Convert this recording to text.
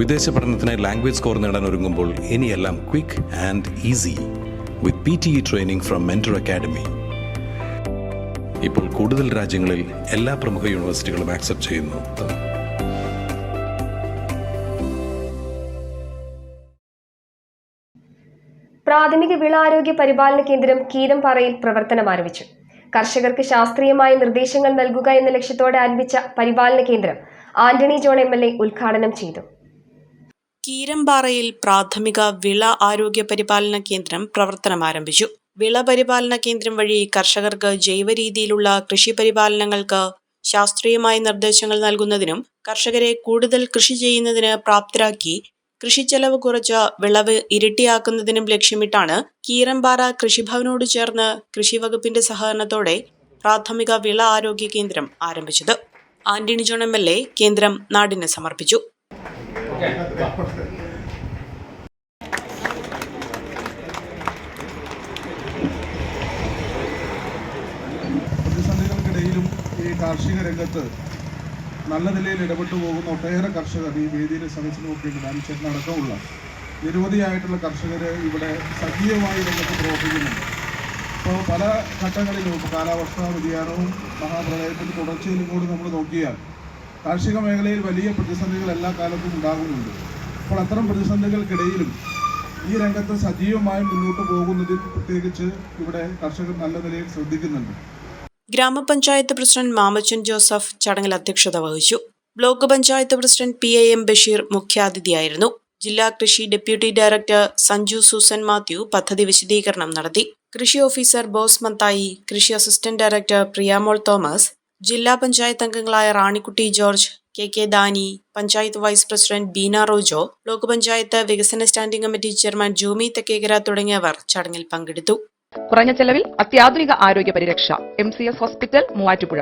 വിദേശ പഠനത്തിനായി language score നേടാൻ ഒരുങ്ങുമ്പോൾ ഇനിയെല്ലാം quick and easy with P T E training from mentor academy ഇപ്പോൾ കൂടുതൽ രാജ്യങ്ങളിൽ എല്ലാ പ്രമുഖ യൂണിവേഴ്സിറ്റികളും ആക്സെപ്റ്റ് ചെയ്യുന്നു. പ്രാഥമിക വിള ആരോഗ്യ പരിപാലന കേന്ദ്രം കീരംപാറയിൽ പ്രവർത്തനം ആരംഭിച്ചു. കർഷകർക്ക് ശാസ്ത്രീയമായ നിർദ്ദേശങ്ങൾ നൽകുക എന്ന ലക്ഷ്യത്തോടെ ആരംഭിച്ച പരിപാലന കേന്ദ്രം ആന്റണി ജോൺ എ ഉദ്ഘാടനം ചെയ്തു. കീരമ്പാറയിൽ പ്രാഥമിക വിള ആരോഗ്യ പരിപാലന കേന്ദ്രം പ്രവർത്തനം ആരംഭിച്ചു. വിള പരിപാലന കേന്ദ്രം വഴി കർഷകർക്ക് ജൈവ രീതിയിലുള്ള കൃഷി പരിപാലനങ്ങൾക്ക് ശാസ്ത്രീയമായ നിർദ്ദേശങ്ങൾ നൽകുന്നതിനും കർഷകരെ കൂടുതൽ കൃഷി ചെയ്യുന്നതിന് പ്രാപ്തരാക്കി കൃഷി ചെലവ് കുറച്ച വിളവ് ഇരട്ടിയാക്കുന്നതിനും ലക്ഷ്യമിട്ടാണ് കീരമ്പാറ കൃഷിഭവനോട് ചേർന്ന് കൃഷി വകുപ്പിന്റെ സഹകരണത്തോടെ പ്രാഥമിക വിള ആരോഗ്യ കേന്ദ്രം ആരംഭിച്ചത്. Antony John M L A കേന്ദ്രം നാടിന് സമർപ്പിച്ചു. പ്രതിസന്ധികൾക്കിടയിലും ഈ കാർഷിക രംഗത്ത് നല്ല നിലയിൽ ഇടപെട്ടു പോകുന്ന ഒട്ടേറെ കർഷകർ ഈ വേദിയിലെ സദസ്സിന് നോക്കിയിട്ട് അടക്കമുള്ള നിരവധിയായിട്ടുള്ള കർഷകർ ഇവിടെ സജീവമായി രംഗത്ത് പ്രവർത്തിക്കുന്നുണ്ട്. ഇപ്പോൾ പല ഘട്ടങ്ങളിലും ഇപ്പോൾ കാലാവസ്ഥാ വ്യതിയാനവും മഹാപ്രളയത്തിന്റെ തുടർച്ചയിലും കൂടി നമ്മൾ നോക്കിയാൽ കാർഷിക മേഖലയിൽ വലിയ പ്രതിസന്ധികൾ എല്ലാ കാലത്തും ഉണ്ടാകുന്നുണ്ട്. അപ്പോൾ അത്തരം പ്രതിസന്ധികൾക്കിടയിലും ഈ രംഗത്ത് സജീവമായി മുന്നോട്ട് പോകുന്നതിൽ പ്രത്യേകിച്ച് ഇവിടെ കർഷകർ നല്ല നിലയിൽ ശ്രദ്ധിക്കുന്നുണ്ട്. ഗ്രാമപഞ്ചായത്ത് പ്രസിഡന്റ് മാമച്ചൻ ജോസഫ് ചടങ്ങിൽ അധ്യക്ഷത വഹിച്ചു. Block panchayat president P A M Basheer മുഖ്യാതിഥിയായിരുന്നു. ജില്ലാ കൃഷി ഡെപ്യൂട്ടി ഡയറക്ടർ സഞ്ജു സൂസൻ മാത്യു പദ്ധതി വിശദീകരണം നടത്തി. കൃഷി ഓഫീസർ ബോസ് മത്തായി കൃഷി അസിസ്റ്റന്റ് ഡയറക്ടർ പ്രിയാമോൾ തോമസ് ജില്ലാ പഞ്ചായത്ത് അംഗങ്ങളായ Ranikkutty George K K Dani panchayat vice president Beena Rojo block panchayat വികസന standing committee chairman Jumi Thekkekara തുടങ്ങിയവർ ചടങ്ങിൽ പങ്കെടുത്തു. കുറഞ്ഞ ചെലവിൽ അത്യാധുനിക ആരോഗ്യ പരിരക്ഷ M C S hospital Muvattupuzha.